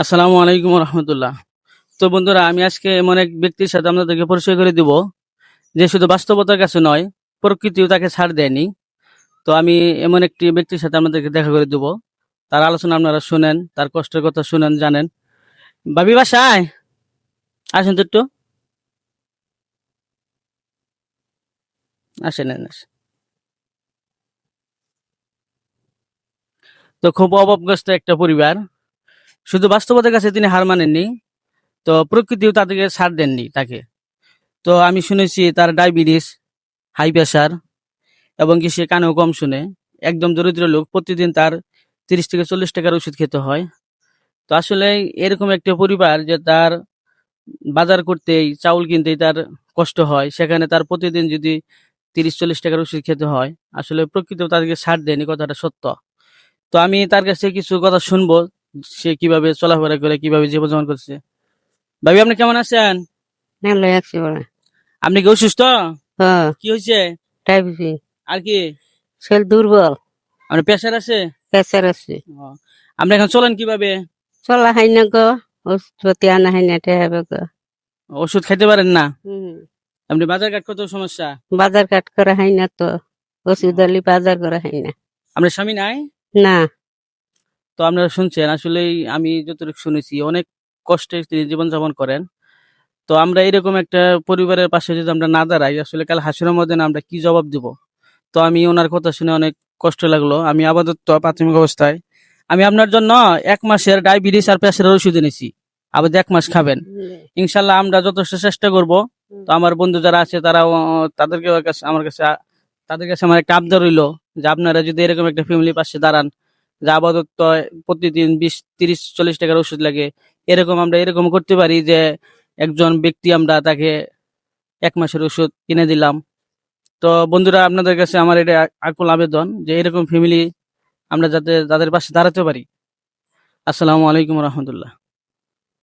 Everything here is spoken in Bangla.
আসসালামু আলাইকুম রহমতুল্লাহ। তো বন্ধুরা, আমি আজকে এমন এক ব্যক্তির সাথে আপনাদেরকে পরিচয় করে দিব, যে শুধু বাস্তবতার কাছে নয়, প্রকৃতিও তাকে ছাড় দেয়নি। তো আমি এমন একটি ব্যক্তির সাথে আপনাদেরকে দেখা করে দিব। তার আলোচনা আপনারা শুনেন, তার কষ্টের কথা শুনেন, জানেন। বাবি, বাসায়? আসেন তো একটু। আসেন। তো খুব অভাবগ্রস্ত একটা পরিবার। শুধু বাস্তবতার কাছে তিনি হার মানেননি, তো প্রকৃতিও তাদেরকে ছাড় দেননি তাকে। তো আমি শুনেছি তার ডায়াবেটিস, হাই প্রেশার এবং কি সে কানেও কম শুনে। একদম দরিদ্র লোক, প্রতিদিন তার তিরিশ থেকে চল্লিশ টাকার ওষুধ খেতে হয়। তো আসলে এরকম একটা পরিবার যে তার বাজার করতেই, চাউল কিনতেই তার কষ্ট হয়, সেখানে তার প্রতিদিন যদি তিরিশ চল্লিশ টাকার ওষুধ খেতে হয়, আসলে প্রকৃতিও তাদেরকে ছাড় দেয়নি, কথাটা সত্য। তো আমি তার কাছে কিছু কথা শুনব সে কীভাবে চলাফেরা করে কীভাবে জীবন যাপন করছে? ভাবি আপনি কেমন আছেন? ভালো আছি আপনি কি অসুস্থ? হ্যাঁ। কি হয়েছে? ডায়াবেটিস আর কি? শরীর দুর্বল। আপনার প্রেসার আছে? প্রেসার আছে। আপনি এখন চলেন কীভাবে? চলা হয় না গো ওষুধপাতি আনা হয় না হবে গো। ওষুধ খেতে পারেন না? হুম। আপনি বাজার ঘাট কত সমস্যা? বাজার কাট করা হয় না তো ওষুধ বাজার করা হয় না। আপনার স্বামী নাই? না। তো আপনারা শুনছেন আসলে আমি যতটুকু শুনেছি অনেক কষ্টে তিনি জীবনযাপন করেন। তো আমরা এরকম একটা পরিবারের পাশে যদি আমরা না দাঁড়াই আসলে কাল হাসির মধ্যে আমরা কি জবাব দিব? তো আমি ওনার কথা শুনে অনেক কষ্ট লাগল। আমি আপাতত প্রাথমিক অবস্থায়। আমি আপনার জন্য এক মাসের ডায়াবেটিস আর প্রেশারের ওষুধ এনেছি। আবার এক মাস খাবেন। ইনশাল্লাহ আমরা যথেষ্ট চেষ্টা করব। তো আমার বন্ধু যারা আছে তারা তাদেরকে আমার কাছে তাদের কাছে আমার একটা আবদার রইল যে আপনারা যদি এরকম একটা ফ্যামিলি পাশে দাঁড়ান যে আপাতত প্রতিদিন বিশ, তিরিশ, চল্লিশ টাকার ওষুধ লাগে। এরকম আমরা এরকম করতে পারি যে একজন ব্যক্তি আমরা তাকে এক মাসের ওষুধ কিনে দিলাম। তো বন্ধুরা, আপনাদের কাছে আমার এটা আকুল আবেদন যে এরকম ফ্যামিলি আমরা যাতে তাদের পাশে দাঁড়াতে পারি। আসসালামু আলাইকুম রহমতুল্লাহ।